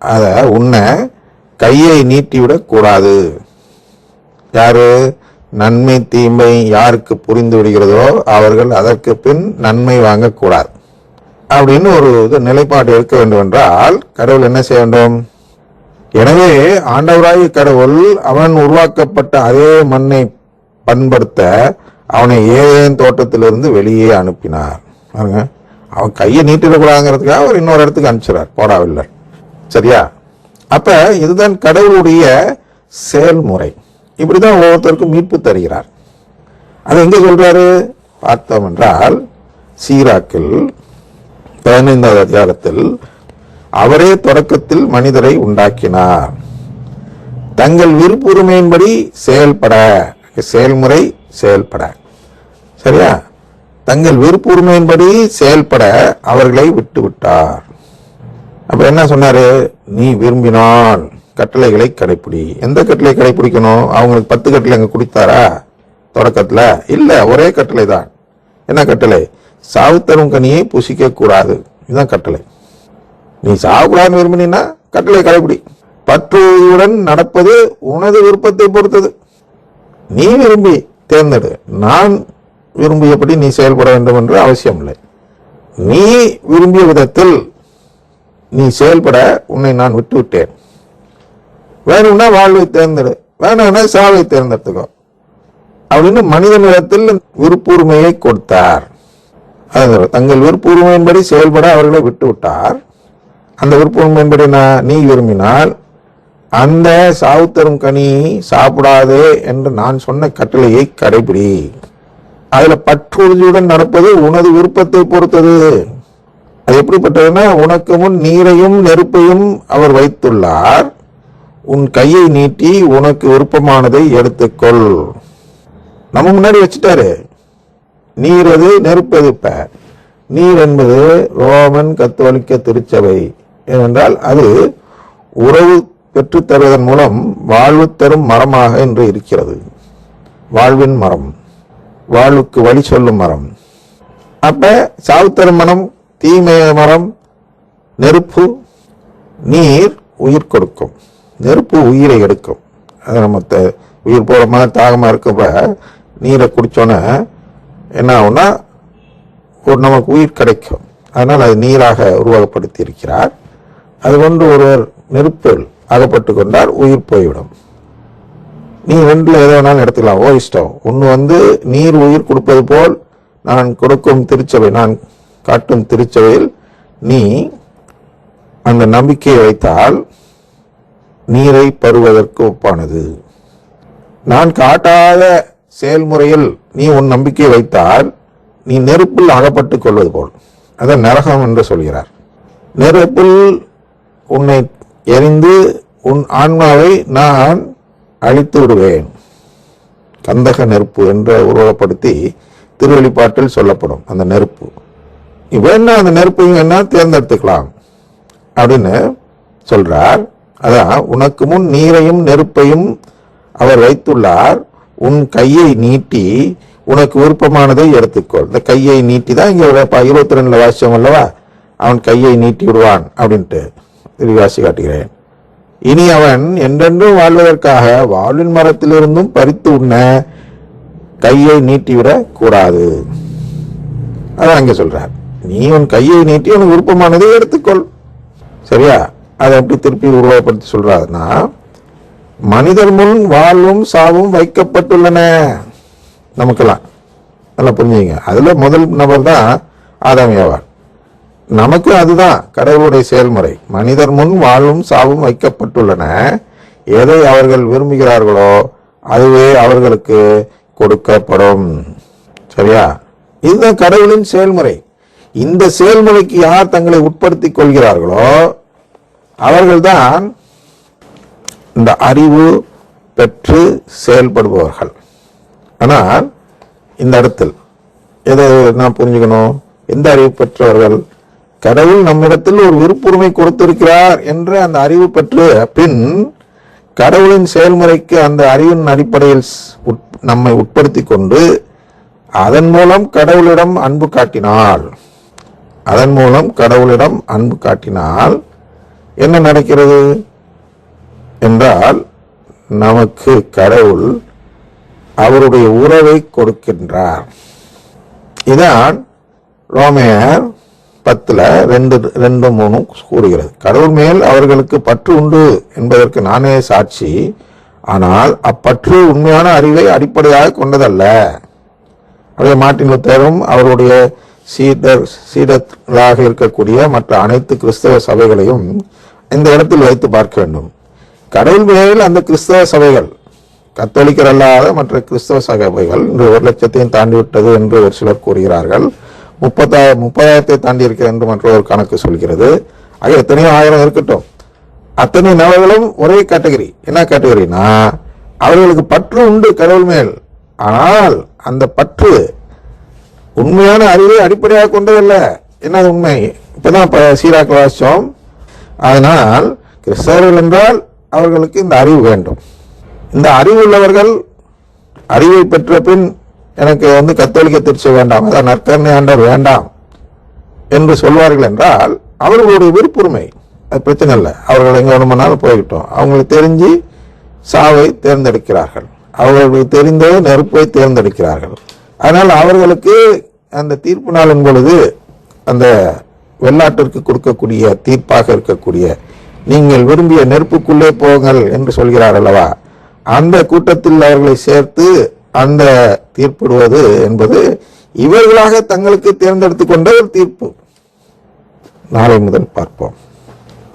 அதை உன்னை கையை நீட்டிவிடக் கூடாது. யாரு நன்மை தீமை யாருக்கு புரிந்து விடுகிறதோ அவர்கள் அதற்கு பின் நன்மை வாங்கக்கூடாது அப்படின்னு ஒரு இது நிலைப்பாடு இருக்க வேண்டும் என்றால் கடவுள் என்ன செய்ய வேண்டும்? எனவே ஆண்டவராய் கடவுள் அவன் உருவாக்கப்பட்ட அதே மண்ணை பண்படுத்த அவனை ஏதேன் தோட்டத்திலிருந்து வெளியே அனுப்பினார். பாருங்க. அவன் கையை நீட்டிடக்கூடாதுங்கிறதுக்காக அவர் இன்னொரு இடத்துக்கு அனுப்பிச்சிடார் போடாவில்லை. சரியா? அப்ப இதுதான் கடவுளுடைய செயல்முறை. இப்படிதான் ஒவ்வொருத்தருக்கும் மீட்பு தருகிறார். அது எங்க சொல்றாரு? பார்த்தோம் என்றால் சீராக்கில் பதினைந்தாவது அதிகாரத்தில் அவரே தொடக்கத்தில் மனிதரை உண்டாக்கினார். தங்கள் விருப்புரிமையின்படி செயல்பட செயல்முறை செயல்பட. சரியா? தங்கள் விருப்புரிமையின்படி செயல்பட அவர்களை விட்டு விட்டார் அப்ப என்ன சொன்னாரு? நீ விரும்பினால் கட்டளைகளை கடைப்பிடி. எந்த கட்டளை கடைப்பிடிக்கணும்? அவங்களுக்கு பத்து கட்டளை அங்க குடித்தாரா? தொடக்கத்துல? இல்ல ஒரே கட்டளை தான். என்ன கட்டளை? சாவு தரும் கனியை புசிக்க கூடாது. இதுதான் கட்டளை. நீ சாகக்கூடாதுன்னு விரும்பினா கட்டளை கடைப்பிடி. பற்றுடன் நடப்பது உனது விருப்பத்தை பொறுத்தது. நீ விரும்பி தேர்ந்தெடு. நான் விரும்பியபடி நீ செயல்பட வேண்டும் என்று அவசியம் இல்லை நீ விரும்பிய விதத்தில் நீ செயல்பட உன்னை நான் விட்டு விட்டேன் வேணும்னா வாழ்வை தேர்ந்தெடு. வேணும்னா சாவை தேர்ந்தெடுத்துக்கோ. அப்படின்னு மனிதனிடத்தில் விருப்புரிமையை கொடுத்தார். தங்கள் விருப்புரிமையின்படி செயல்பட அவர்களை விட்டு விட்டார் அந்த விருப்புரிமையின்படி நான் நீ விரும்பினால் அந்த சாவு தரும் கனி சாப்பிடாதே என்று நான் சொன்ன கட்டளையை கடைபிடி. அதில் பற்றுறுதியுடன் நடப்பது உனது விருப்பத்தை பொறுத்தது. அது எப்படிப்பட்டதுன்னா உனக்கு முன் நீரையும் நெருப்பையும் அவர் வைத்துள்ளார். உன் கையை நீட்டி உனக்கு விருப்பமானதை எடுத்துக்கொள். நம்ம முன்னாடி வச்சுட்டாரு. நீர் எது நெருப்பு எது இப்ப நீர் என்பது ரோமன் கத்தோலிக்க திருச்சபை. ஏனென்றால் அது உறவு பெற்று தருவதன் மூலம் வாழ்வு தரும் மரமாக இன்று இருக்கிறது. வாழ்வின் மரம். வாழ்வுக்கு வழி சொல்லும் மரம். அப்ப சாவுத்தரும் மனம் தீமை மரம் நெருப்பு நீர் உயிர் கொடுக்கும். நெருப்பு உயிரை எடுக்கும். அது நம்ம உயிர் போகிற மாதிரி தாகமாக இருக்கப்ப நீரை குடித்தோன்னே என்ன ஆகும்னா ஒரு நமக்கு உயிர் கிடைக்கும். அதனால் அது நீராக உருவகப்படுத்தி இருக்கிறார் அது கொண்டு ஒருவர் நெருப்பில் அகப்பட்டு கொண்டால் உயிர் போய்விடும். நீ ரெண்டில் எதை வேணாலும் எடுத்துக்கலாம். ஓ இஷ்டம். ஒன்று வந்து நீர் உயிர் கொடுப்பது போல் நான் கொடுக்கும் திருச்சபை நான் காட்டும் திருச்சபையில் நீ அந்த நம்பிக்கையை வைத்தால் நீரை பருவதற்கு ஒப்பானது. நான் காட்டாத செயல்முறையில் நீ உன் நம்பிக்கை வைத்தால் நீ நெருப்பில் அகப்பட்டுக் கொள்வது போல். அதை நரகம் என்று சொல்கிறார். நெருப்பில் உன்னை எரிந்து உன் ஆன்மாவை நான் அழித்து விடுவேன். கந்தக நெருப்பு என்று உருவப்படுத்தி திருவெளிப்பாட்டில் சொல்லப்படும் அந்த நெருப்பு. வேணா அந்த நெருப்பையும் வேணா தேர்ந்தெடுத்துக்கலாம்? அப்படின்னு சொல்றார். அதான் உனக்கு முன் நீரையும் நெருப்பையும் அவர் வைத்துள்ளார். உன் கையை நீட்டி உனக்கு விருப்பமானதை எடுத்துக்கொள். இந்த கையை நீட்டி தான் இங்கே இருபத்தி ரெண்டுல வாசியம் அல்லவா? அவன் கையை நீட்டி விடுவான். அப்படின்ட்டு திருவாசி காட்டுகிறேன். இனி அவன் என்றென்றும் வாழ்வதற்காக வாழ்வின் மரத்திலிருந்தும் பறித்து உண்ண கையை நீட்டிவிடக் கூடாது. அதான் அங்கே சொல்றார். நீ உன் கையை நீட்டி உனக்கு விருப்பமானதை எடுத்துக்கொள். சரியா? அதை எப்படி திருப்பி உருவகப்படுத்தி சொல்றாருன்னா மனிதர் முன் வாழ்வும் சாவும் வைக்கப்பட்டுள்ளன. நமக்கெல்லாம். நல்லா புரிஞ்சுங்க. அதுல முதல் நபர் தான் ஆதாம் ஏவாள் நமக்கு அதுதான் கடவுளுடைய செயல்முறை. மனிதர் முன் வாழ்வும் சாவும் வைக்கப்பட்டுள்ளன. எதை அவர்கள் விரும்புகிறார்களோ அதுவே அவர்களுக்கு கொடுக்கப்படும். சரியா? இதுதான் கடவுளின் செயல்முறை. இந்த செயல்முறைக்கு யார் தங்களை உட்படுத்திக் கொள்கிறார்களோ அவர்கள்தான் இந்த அறிவு பெற்று செயல்படுபவர்கள். ஆனால் இந்த இடத்தில் எதை நான் புரிஞ்சுக்கணும்? எந்த அறிவு பெற்றவர்கள்? கடவுள் நம்மிடத்தில் ஒரு விருப்புரிமை கொடுத்திருக்கிறார் என்ற அந்த அறிவு பெற்று பின் கடவுளின் செயல்முறைக்கு அந்த அறிவின் அடிப்படையில் உட்- நம்மை உட்படுத்தி கொண்டு அதன் மூலம் கடவுளிடம் அன்பு காட்டினாள். அதன் மூலம் கடவுளிடம் அன்பு காட்டினால் என்ன நடக்கிறது? என்றால் நமக்கு கடவுள் அவருடைய உறவை கொடுக்கின்றார். இதான் ரோமையர் பத்துல ரெண்டு ரெண்டு மூணும் கூறுகிறது. கடவுள் மேல் அவர்களுக்கு பற்று உண்டு என்பதற்கு நானே சாட்சி. ஆனால் அப்பற்று உண்மையான அறிவை அடிப்படையாக கொண்டதல்ல. அதே மார்ட்டின் லுத்தரும் அவருடைய சீடர் சீடர்களாக இருக்கக்கூடிய மற்ற அனைத்து கிறிஸ்தவ சபைகளையும் இந்த இடத்தில் வைத்து பார்க்க வேண்டும். கடவுள் மேல் அந்த கிறிஸ்தவ சபைகள் கத்தோலிக்கர் அல்லாத மற்ற கிறிஸ்தவ சபைகள் இன்று ஒரு லட்சத்தையும் தாண்டி விட்டது என்று ஒரு சிலர் கூறுகிறார்கள். முப்பத்தா முப்பதாயிரத்தை தாண்டி இருக்கிறது என்று மற்றொரு கணக்கு சொல்கிறது. ஆக எத்தனையோ ஆயிரம் இருக்கட்டும். அத்தனை நபர்களும் ஒரே கேட்டகரி. என்ன கேட்டகரினா அவர்களுக்கு பற்று உண்டு கடவுள் மேல். ஆனால் அந்த பற்று உண்மையான அறிவை அடிப்படையாக கொண்டதல்ல. என்னது உண்மை? இப்பதான் இப்ப சீராக்கள் வாசிச்சோம். அதனால் கிறிஸ்தவர்கள் என்றால் அவர்களுக்கு இந்த அறிவு வேண்டும். இந்த அறிவு உள்ளவர்கள் அறிவை பெற்ற பின் எனக்கு வந்து கத்தோலிக்க திருச்சி வேண்டாம் அதான் நற்கரணை ஆண்டவர் வேண்டாம் என்று சொல்வார்கள் என்றால் அவர்களுடைய விருப்புரிமை அது பிரச்சனை இல்லை. அவர்கள் எங்க வேணுமானாலும் போய்கிட்டோம். அவங்களுக்கு தெரிஞ்சு சாவை தேர்ந்தெடுக்கிறார்கள். அவர்களுக்கு தெரிந்த நெருப்பை தேர்ந்தெடுக்கிறார்கள். அதனால் அவர்களுக்கு அந்த தீர்ப்பு நாளின் பொழுது அந்த வெள்ளாட்டிற்கு கொடுக்கக்கூடிய தீர்ப்பாக இருக்கக்கூடிய நீங்கள் விரும்பிய நெருப்புக்குள்ளே போங்கள் என்று சொல்கிறார் அல்லவா? அந்த கூட்டத்தில் அவர்களை சேர்த்து அந்த தீர்ப்பிடுவது என்பது இவர்களாக தங்களுக்கு தேர்ந்தெடுத்து கொண்ட ஒரு தீர்ப்பு. நாளை முதல் பார்ப்போம்.